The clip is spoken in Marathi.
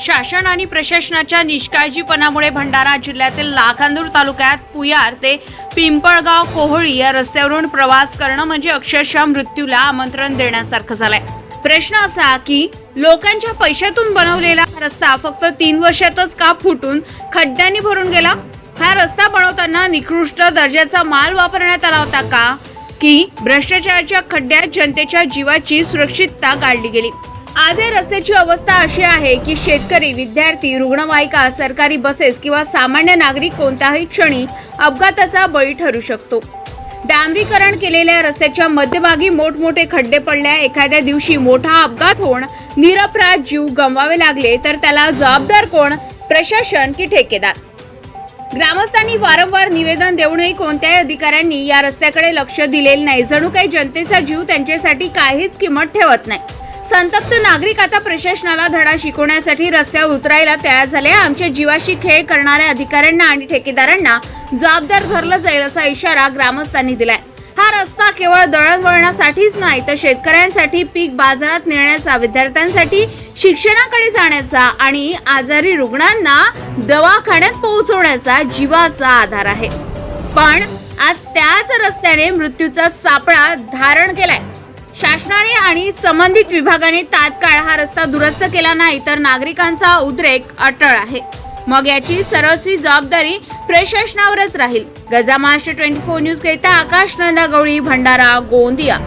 शासन आणि प्रशासनाच्या निष्काळजीपणामुळे भंडारा जिल्ह्यातील लाखांदूर तालुक्यात पुयार ते पिंपळगाव कोहळी या रस्त्यावरून प्रवास करणं म्हणजे अक्षरशः मृत्यूला आमंत्रण देण्यासारखं झालंय. प्रश्न असा की लोकांच्या पैशातून बनवलेला रस्ता फक्त तीन वर्षातच का फुटून खड्ड्यांनी भरून गेला? हा रस्ता बनवताना निकृष्ट दर्जाचा माल वापरण्यात आला होता का? की भ्रष्टाचाराच्या खड्ड्यात जनतेच्या जीवाची सुरक्षितता गाडली गेली. आज या रस्त्याची अवस्था अशी आहे की शेतकरी विद्यार्थी रुग्णवाहिका सरकारी बसेस किंवा सामान्य नागरिक कोणत्याही क्षणी अपघाताचा बळी ठरू शकतो. डांबरीकरण केलेल्या रस्त्याच्या मध्यभागी मोठमोठे खड्डे पडल्या. एखाद्या दिवशी मोठा अपघात होऊन निरपराध जीव गमवावे लागले तर त्याला जबाबदार कोण? प्रशासन की ठेकेदार? ग्रामस्थांनी वारंवार निवेदन देऊनही कोणत्याही अधिकाऱ्यांनी या रस्त्याकडे लक्ष दिलेले नाही. जणू काही जनतेचा जीव त्यांच्यासाठी काहीच किंमत ठेवत नाही. संतप्त नागरिक आता प्रशासनाला धडा शिकवण्यासाठी रस्त्यावर उतरायला तयार झाले आमच्या जीवाशी खेळ करणाऱ्या अधिकाऱ्यांना आणि ठेकेदारांना जबाबदार धरलं जाईल असा इशारा ग्रामस्थांनी दिलाय. हा रस्ता केवळ दळणवळणासाठीच नाही तर शेतकऱ्यांसाठी पीक बाजारात नेण्याचा विद्यार्थ्यांसाठी शिक्षणाकडे जाण्याचा आणि आजारी रुग्णांना दवाखान्यात पोहोचवण्याचा जीवाचा आधार आहे. पण आज त्याच रस्त्याने मृत्यूचा सापळा धारण केलाय. शासनाने आणि संबंधित विभागाने तात्काळ हा रस्ता दुरुस्त केला नाही तर नागरिकांचा उद्रेक अटळ आहे. मग याची सर्वस्वी जबाबदारी प्रशासनावरच राहील. गजा महाराष्ट्र ट्वेंटी फोर न्यूज करिता आकाश नंदा गवळी भंडारा गोंदिया.